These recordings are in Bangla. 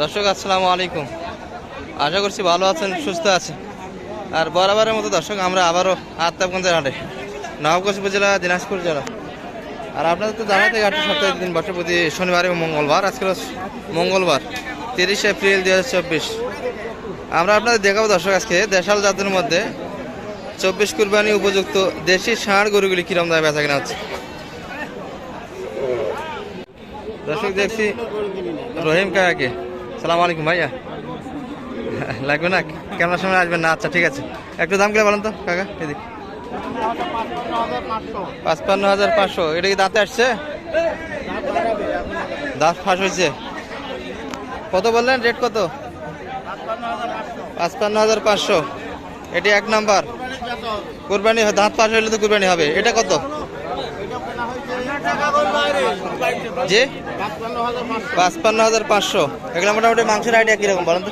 দর্শক, আসসালামু আলাইকুম। আশা করছি ভালো আছেন, সুস্থ আছেন। আর বরাবরের মতো দর্শক, আমরা আবারও আত্মাবগঞ্জের হাটে, নবগঞ্জ উপজেলা, দিনাজপুর জেলা। আর আপনাদের তো জানাতে হাটটি সপ্তাহে দিন বছর প্রতি শনিবার এবং মঙ্গলবার। আজকে মঙ্গলবার, তিরিশে এপ্রিল দু হাজার চব্বিশ। আমরা আপনাদের দেখাবো দর্শক, আজকে দেশাল জাতের মধ্যে চব্বিশ কুরবানি উপযুক্ত দেশি ষাঁড় গরুগুলি কিরম দামে বেচা কেনা হচ্ছে? দর্শক, দেখছি রহিম কাকাকে। সালাম আলাইকুম ভাইয়া। লাগবে না? কেমন সময় আসবেন না? আচ্ছা ঠিক আছে। একটু দাম করে বলেন তো, কাকা, এদিক। পাঁচপান্ন হাজার পাঁচশো। এটা কি দাঁতে আসছে? দাঁত ফাঁস হয়েছে। কত বললেন? রেট কত? পাঁচপান্ন হাজার পাঁচশো। এটি এক নাম্বার। কুরবানি, দাঁত ফাঁস হলে তো কুরবানি হবে। এটা কত? জি? পাঁচপান্ন হাজার পাঁচশো। এগুলো মোটামুটি মাংসের আইডিয়া কীরকম বলেন তো?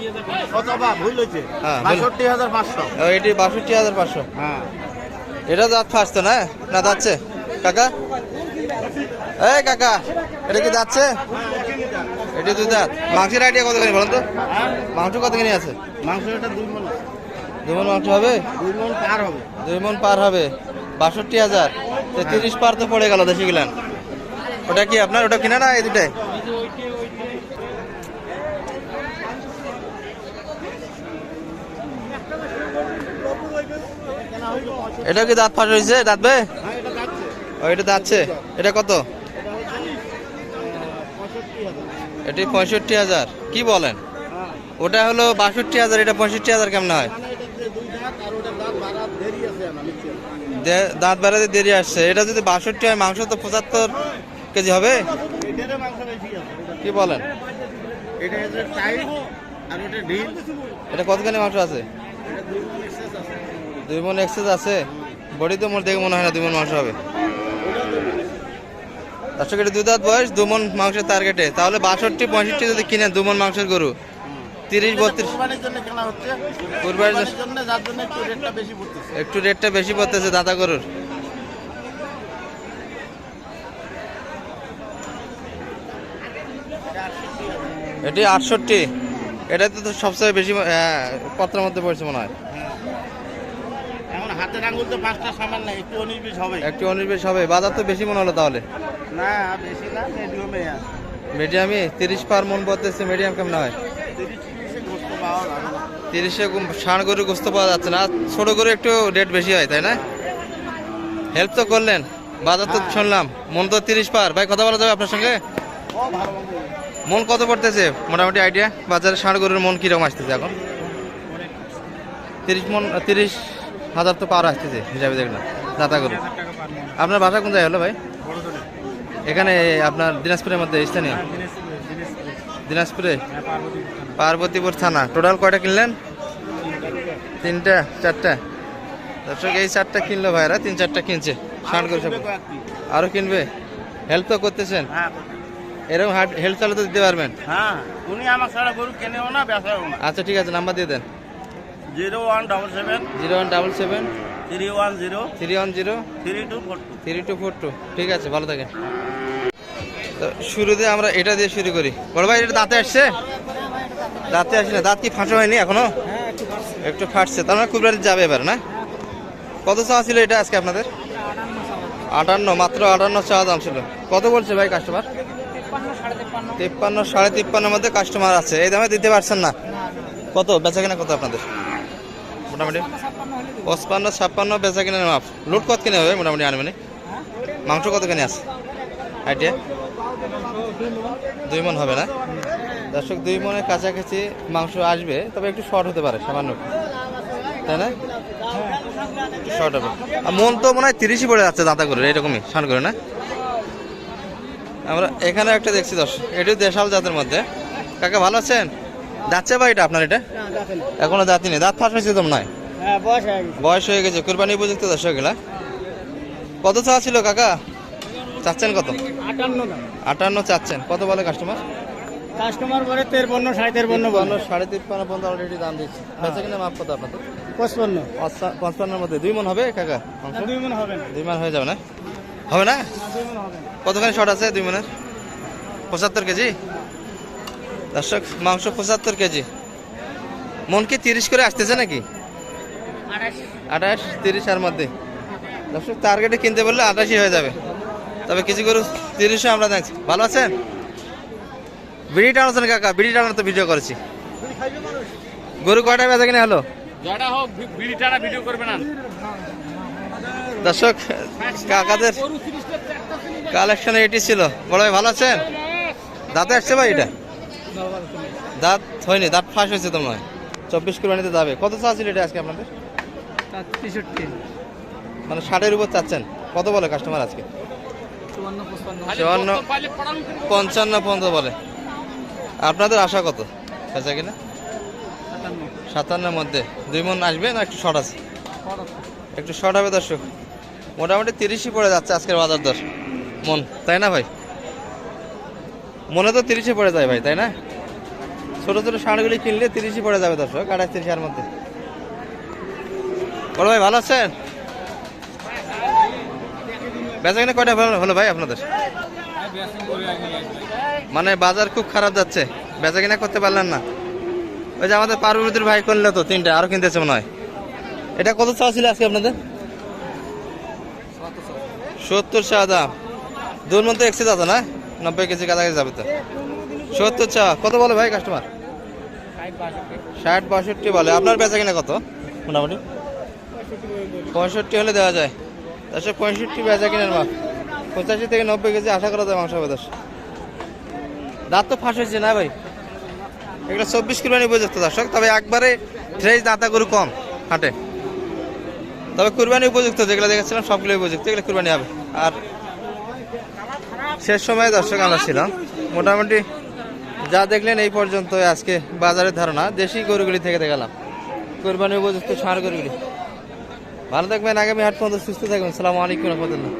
হ্যাঁ, এটি বাষট্টি হাজার পাঁচশো। হ্যাঁ। এটা দাঁত ফাঁসতো না না যাচ্ছে? কাকা? এই কাকা এটা কি যাচ্ছে? এটি দুই দাঁত মাংসের আইডিয়া কতখানি বলেন তো? মাংস কতখানি আছে? মাংস এটা দুই মন। দুই মন মাংস হবে? দুই মন পার হবে। দুই মন পার হবে। বাষট্টি হাজার। তো তিরিশ পার তো পড়ে গেল দেশি গেলেন। ওটা কি আপনার? ওটা কিনা না এই দুটাই? এটা কি দাঁত ফাঁস হয়েছে? দাঁতবে ও, এটা যাচ্ছে এটা কত? এটা পঁয়ষট্টি হাজার। কি বলেন? ওটা হলো বাষট্টি হাজার, এটা পঁয়ষট্টি হাজার কেমন হয়? দাঁত বেড়াতে দেরি আসছে। এটা যদি বাষট্টি হয়, মাংস তো পঁচাত্তর কেজি হবে? কি বলেন? এটা কতখানি মাংস আছে? দুই মন এক্সেস আছে। বডি তো মোট দেখে মনে হয় না দুই মন মাংস হবে। দর্শক এটা দুই দাঁত বয়স দু মন মাংসের টার্গেটে তাহলে বাষট্টি পঁয়ষট্টি যদি কিনেন দু মন মাংসের গরু। তিরিশ বত্রিশ। কোরবানির জন্য কেনা একটু রেটটা বেশি পড়তেছে দাদা গরুর। এটি আটষট্টি। এটা তো সবচেয়ে বেশি পত্রের মধ্যে পড়ছে মনে হয়। এখন হাতের আঙুল তো পাঁচটা সামান নাই একটু হবে একটু অনির্বেশ হবে। বাজার তো বেশি মনে হলো তাহলে? না বেশি না মিডিয়ামে মিডিয়ামই তিরিশ পার মন পড়তেছে মিডিয়াম কেমন হয়? তিরিশে গোস্ত পাওয়া ষাঁড় গরু গোস্ত যাচ্ছে না। ছোট গরু একটু রেট বেশি হয় তাই না? হেল্প তো করলেন। বাজার তো শুনলাম। মন তো তিরিশ পার। ভাই কথা বলা যাবে আপনার সঙ্গে? মন কত পড়তেছে? মোটামুটি আইডিয়া বাজারে ষাঁড় গরুর মন কীরকম আসতেছে এখন? তিরিশ মন, তিরিশ হাজার তো পার আসতেছে, হিসাবে দেখলাম, দাতা গরু। আপনার বাসা কোন জায়গায় হলো ভাই? এখানে আপনার দিনাজপুরের মধ্যে, স্থানীয়? দিনাজপুরে? পার্বতীপুর থানা। টোটাল কয়টা কিনলেন? তিনটা, চারটা? দর্শক, এই চারটা কিনলো ভাইরা, তিন, চারটা কিনছে। ষাঁড় গরু আরও কিনবে? হেল্প তো করতেছেন? হ্যাঁ এরকম হেল্প চালে তো দিতে পারবেন? হ্যাঁ উনি আমার ছাড়া গরু কেনেও না বেচাও না। আচ্ছা ঠিক আছে নাম্বার দিয়ে দেন। Zero one double seven zero one double seven three one zero three one zero three two four two. Three two four two. ঠিক আছে ভালো থাকেন। তো শুরুতে আমরা এটা দিয়ে শুরু করি। বড় ভাই এটা দাঁতে আসছে? দাঁতে আসছে না দাঁত কি ফাঁসা হয়নি এখনও? একটু ফাটছে তার মানে কুবরারি যাবে এবার না? কত চাওয়া ছিল এটা আজকে আপনাদের? আটান্ন মাত্র আটান্ন চাওয়া দাম ছিল। কত বলছে ভাই কাস্টমার তিপ্পান্ন। সাড়ে তিপ্পান্নের মধ্যে কাস্টমার আছে। এই দামে দিতে পারছেন না? কত? বেচা কেনা কত আপনাদের? মোটামুটি? পঁচপান্ন ছাপ্পান্ন বেচা কিনে মাপ। লুট কত কিনে হবে মোটামুটি আনবেনি মাংস কত কিনে আছে? আইডিয়া? দুই মন হবে না? দর্শক দুই মনের কাছাকাছি মাংস আসবে তবে একটু শর্ট হতে পারে সামান্য। তাই না? শর্ট হবে। আর মন তো মনে হয় তিরিশই পড়ে যাচ্ছে দাঁতা করে এরকমই শান করে না? আমরা এখানে একটা দেখছি দর্শক এটিও দেশাল জাতের মধ্যে। কাকা ভালো আছেন? যাচ্ছে ভাই এটা আপনার এটা? এখনও দাঁতই নেই। দাঁত ফাঁস হয়েছে তো নয় হ্যাঁ? বয়স হয়ে গেছে। বয়স হয়ে গেছে। কোরবানি উপযুক্ত দর্শক এগুলা। কত চাওয়া ছিল কাকা? চাচ্ছেন কত? আটান্ন চাচ্ছেন। কত বলে কাস্টমার কাস্টমার বলে তেরপন্ন সাড়ে তেরপন্ন তিপ্পান্ন সাড়ে তিপ্পান্ন পর্যন্ত অলরেডি দাম দিচ্ছে। বেচা কিনা মাপ কত আপনাদের পঁচপন্ন। পঁচপা- পঞ্চান্নের মধ্যে। দুই মন হবে কাকা? দুই মন হবে না। দুই মন হয়ে যাবে না? হবে না? কতখানি শর্ট আছে দুই মনের? পঁচাত্তর কেজি? দর্শক, মাংস পঁচাত্তর কেজি। মন কি তিরিশ করে আসতেছে নাকি? আঠাশ, তিরিশ এর মধ্যে। দর্শক টার্গেটে কিনতে বললে আঠাশই হয়ে যাবে। তবে কিছু গরু তিরিশও আমরা দেখছি। ভালো আছেন? বিড়ি টানাচ্ছেন কাকা, বিড়ি টানার তো ভিডিও করেছি। গরু কয়টা বেচা কিনে হলো? হোক বিড়ি টানা ভিডিও করবে না। দর্শক কাকাদের কালেকশনে এটি ছিল। বড় ভাই ভালো আছেন? দাঁতে আসছে ভাই এটা? দাঁত হয়নি দাঁত ফাঁস হয়েছে তো নয় চব্বিশ কুরবানিতে যাবে কত চা ছিল এটা আজকে আপনাদের? মানে ষাটের উপর চাচ্ছেন। কত বলে কাস্টমার আজকে? চুয়ান্ন পঞ্চান্ন পর্যন্ত বলে। আপনাদের আশা কত? বেচা কিনা? সাতান্ন। সাতান্নের মধ্যে। দুই মন আসবে না একটু শর্ট আছে? একটু শর্ট হবে দর্শক। মোটামুটি তিরিশই পড়ে যাচ্ছে আজকের বাজার দর। মন, তাই না ভাই? মনে তো তিরিশে পড়ে যায় ভাই, তাই না? ছোট ছোট ষাঁড়গুলি কিনলে তিরিশই পড়ে যাবে দর্শক আঠাশ তিরিশের মধ্যে। বলো ভাই, ভালো আছেন? বেচা কিনা কয়টা হলো ভাই আপনাদের? মানে বাজার খুব খারাপ যাচ্ছে, বেচা কিনা করতে পারলেন না। ওই যে আমাদের পার্বতীর ভাই করলে তো তিনটা আরও কিনতেছে মনে হয়। এটা কত চা ছিল আজকে আপনাদের? সত্তর চা দাম। দুর মধ্যে একশো দাদা না? নব্বই কেজি কাছাকাছি যাবে তো। সত্তর চা কত বলে ভাই কাস্টমার ষাট বাষট্টি বলে। আপনার বেচা কিনা কত? মোটামুটি। পঁয়ষট্টি হলে দেওয়া যায়। তাছাড়া পঁয়ষট্টি বেচা কিনার মাপ। পঁচাশি থেকে নব্বই কেজি আশা করা যায় মাংস হবে দশ দাঁত তো ফাঁস হয়েছে না ভাই? এগুলো চব্বিশ কিলো উপযুক্ত দর্শক। তবে একবারে ফ্রেশ দাঁতা গরু কম হাটে। তবে কুরবানি উপযুক্ত যেগুলো দেখেছিলাম সবগুলো উপযুক্ত। এগুলো কুরবানি হবে। আর শেষ সময়ে দর্শক আমরা ছিলাম। মোটামুটি যা দেখলেন এই পর্যন্ত আজকে বাজারের ধারণা। দেশি গরুগুলি থেকে দেখালাম। কোরবানি উপযুক্ত ষাঁড় গরুগুলি। ভালো থাকবেন, আগামী হাট পর্যন্ত সুস্থ থাকবেন। সালামু আলাইকুম রহমতুল্লাহ।